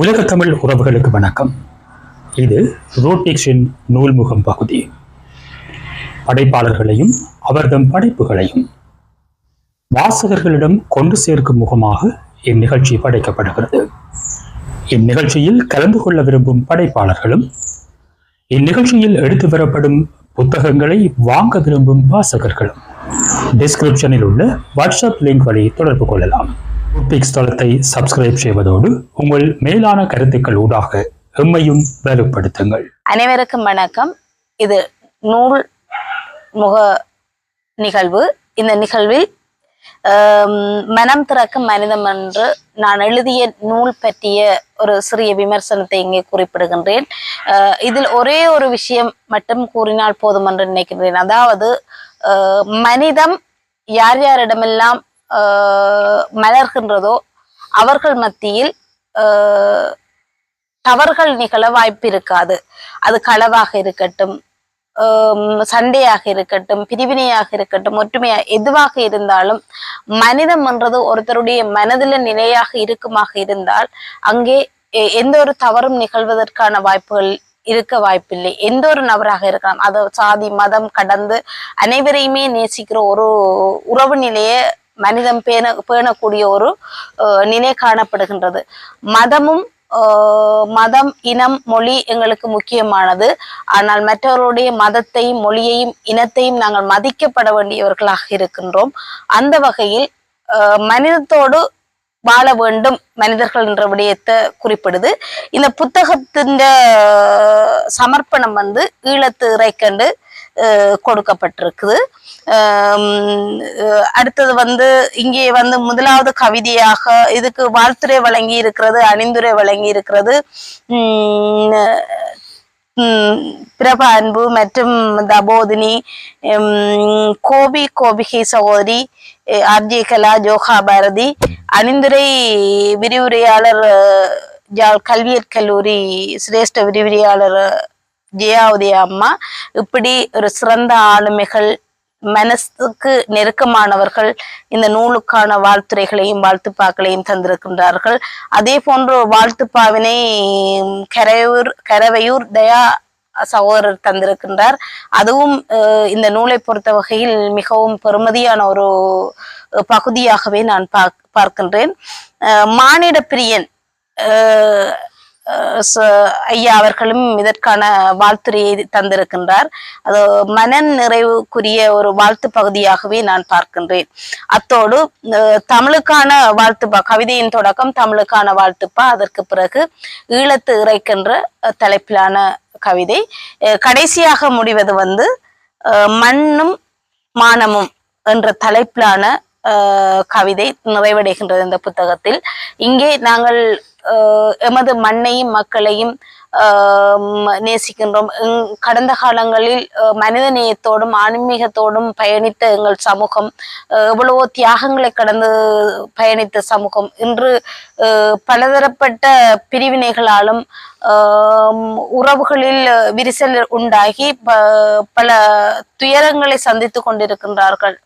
உலக தமிழ் உறவுகளுக்கு வணக்கம். இது ரோட்டிக்ஸின் நூல்முகம் பகுதி. படைப்பாளர்களையும் அவர்தம் படைப்புகளையும் வாசகர்களிடம் கொண்டு சேர்க்கும் முகமாக இந்நிகழ்ச்சி படைக்கப்படுகிறது. இந்நிகழ்ச்சியில் கலந்து கொள்ள விரும்பும் படைப்பாளர்களும் இந்நிகழ்ச்சியில் எடுத்து வரப்படும் புத்தகங்களை வாங்க விரும்பும் வாசகர்களும் டிஸ்கிரிப்ஷனில் உள்ள வாட்ஸ்அப் லிங்க் வழி தொடர்பு கொள்ளலாம். ரோட்டிக்ஸ் தளத்தை சப்ஸ்கிரைப் செய்வதோடு உங்கள் மேலான கருத்துக்கள் ஊடாக எம்மையும் வலுப்படுத்துங்கள் அனைவருக்கும் வணக்கம். இது நூல் முக நிகழ்வு. இந்த நிகழ்வில் மனம் திறக்கும் மனிதம் என்று நான் எழுதிய நூல் பற்றிய ஒரு சிறிய விமர்சனத்தை இங்கே குறிப்பிடுகின்றேன். இதில் ஒரே ஒரு விஷயம் மட்டும் கூறினால் போதும் என்று நினைக்கின்றேன். அதாவது மனிதம் யார் யாரிடமெல்லாம் மலர்கின்றதோ அவர்கள் மத்தியில் தவறுகள் நிகழ வாய்ப்பு இருக்காது. அது களவாக இருக்கட்டும் சண்டையாக இருக்கட்டும் பிரிவினையாக இருக்கட்டும் ஒற்றுமையா எதுவாக இருந்தாலும் மனிதம் என்றது ஒருத்தருடைய மனதில நிலையாக இருக்குமாக இருந்தால் அங்கே எந்த ஒரு தவறும் நிகழ்வதற்கான வாய்ப்புகள் இருக்க வாய்ப்பில்லை. எந்த ஒரு நபராக இருக்கலாம். அது சாதி மதம் கடந்து அனைவரையுமே நேசிக்கிற ஒரு உறவு நிலையை மனிதம் பேண பேணக்கூடிய ஒரு நிலை காணப்படுகின்றது. மதமும் ஆஹ் மதம் இனம் மொழி எங்களுக்கு முக்கியமானது. ஆனால் மற்றவர்களுடைய மதத்தையும் மொழியையும் இனத்தையும் நாங்கள் மதிக்கப்பட வேண்டியவர்களாக இருக்கின்றோம். அந்த வகையில் ஆஹ் மனிதத்தோடு வாழ வேண்டும் மனிதர்கள் என்ற விடயத்தை குறிப்பிடுது. இந்த புத்தகத்தின் சமர்ப்பணம் வந்து ஈழத்து இறைக்கண்டு கொடுக்கப்பட்டிருக்குது. அடுத்தது வந்து இங்கே வந்து முதலாவது கவிதையாக இதுக்கு வாழ்த்துரை வழங்கி இருக்கிறது அணிந்துரை வழங்கி இருக்கிறது பிரப அன்பு மற்றும் தபோதினி கோபி கோபிகை சகோதரி ஆர்ஜி கலா ஜோகா பாரதி அணிந்துரை விரிவுரையாளர் அஹ், கல்வியற் கல்லூரி சிரேஷ்ட விரிவுரையாளர் ஜெயாவதி அம்மா இப்படி ஒரு சிறந்த ஆளுமைகள் மனசுக்கு நெருக்கமானவர்கள் இந்த நூலுக்கான வாழ்த்துரைகளையும் வாழ்த்துப்பாக்களையும் தந்திருக்கின்றார்கள். அதே போன்று வாழ்த்துப்பாவினை கரையூர் கரவையூர் தயா சகோதரர் தந்திருக்கின்றார். அதுவும் இந்த நூலை பொறுத்த வகையில் மிகவும் பெருமதியான ஒரு பகுதியாகவே நான் பார்க்கின்றேன். மானிட பிரியன் ஐயா அவர்களும் இதற்கான வாழ்த்துரையை தந்திருக்கின்றார். அது மன நிறைவுக்குரிய ஒரு வாழ்த்து பகுதியாகவே நான் பார்க்கின்றேன். அத்தோடு தமிழுக்கான வாழ்த்துப்பா கவிதையின் தொடக்கம் தமிழுக்கான வாழ்த்துப்பா. அதற்கு பிறகு ஈழத்து இறைக்கின்ற தலைப்பிலான கவிதை. கடைசியாக முடிவது வந்து மண்ணும் மானமும் என்ற தலைப்பிலான கவிதை நிறைவடைகின்றது இந்த புத்தகத்தில். இங்கே நாங்கள் எமது மண்ணையும் மக்களையும் ஆஹ் நேசிக்கின்றோம். கடந்த காலங்களில் மனித நேயத்தோடும் ஆன்மீகத்தோடும் பயணித்த எங்கள் சமூகம் அஹ், எவ்வளவோ தியாகங்களை கடந்து பயணித்த சமூகம். இன்று அஹ், பலதரப்பட்ட பிரிவினைகளாலும் ஆஹ் உறவுகளில் விரிசல் உண்டாகி ப- பல துயரங்களை சந்தித்து கொண்டிருக்கின்றார்கள்.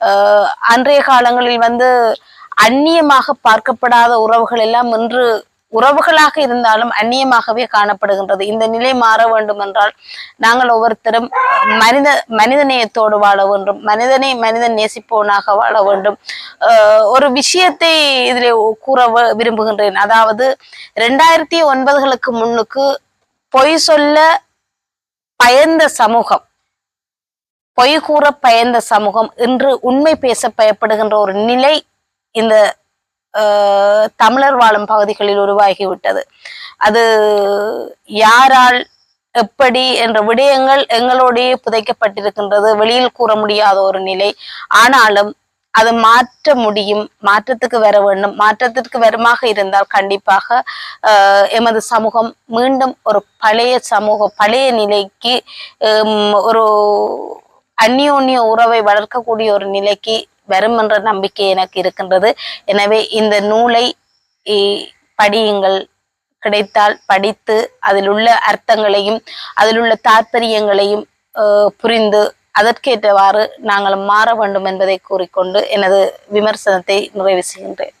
ஆஹ் அன்றைய காலங்களில் வந்து அந்நியமாக பார்க்கப்படாத உறவுகள் எல்லாம் இன்று உறவுகளாக இருந்தாலும் அந்நியமாகவே காணப்படுகின்றது. இந்த நிலை மாற வேண்டும் என்றால் நாங்கள் ஒவ்வொருத்தரும் மனித மனிதநேயத்தோடு வாழ வேண்டும். மனிதனை மனிதன் நேசிப்பவனாக வாழ வேண்டும். ஆஹ் ஒரு விஷயத்தை இதில் கூற விரும்புகின்றேன். அதாவது ரெண்டாயிரத்தி ஒன்பதுகளுக்கு முன்னுக்கு பொய் சொல்ல பயந்த சமூகம் பொய் கூற பயந்த சமூகம் இன்று உண்மை பேச பயப்படுகின்ற ஒரு நிலை இந்த ஆஹ், தமிழர் வாழும் பகுதிகளில் உருவாகிவிட்டது. அது யாரால் எப்படி என்ற விடயங்கள் எங்களோடையே புதைக்கப்பட்டிருக்கின்றது. வெளியில் கூற முடியாத ஒரு நிலை. ஆனாலும் அது மாற்ற முடியும். மாற்றத்துக்கு வர வேண்டும். மாற்றத்திற்கு வருமாக இருந்தால் கண்டிப்பாக ஆஹ், எமது சமூகம் மீண்டும் ஒரு பழைய சமூக பழைய நிலைக்கு ஒரு அந்யோன்ய உறவை வளர்க்கக்கூடிய ஒரு நிலைக்கு வரும் என்ற நம்பிக்கை எனக்கு இருக்கின்றது. எனவே இந்த நூலை படியுங்கள். கிடைத்தால் படித்து அதில் உள்ள அர்த்தங்களையும் அதில் உள்ள தாற்பயங்களையும் புரிந்து அதற்கேற்றவாறு நாங்கள் மாற வேண்டும் என்பதை கூறிக்கொண்டு எனது விமர்சனத்தை நிறைவு செய்கின்றேன்.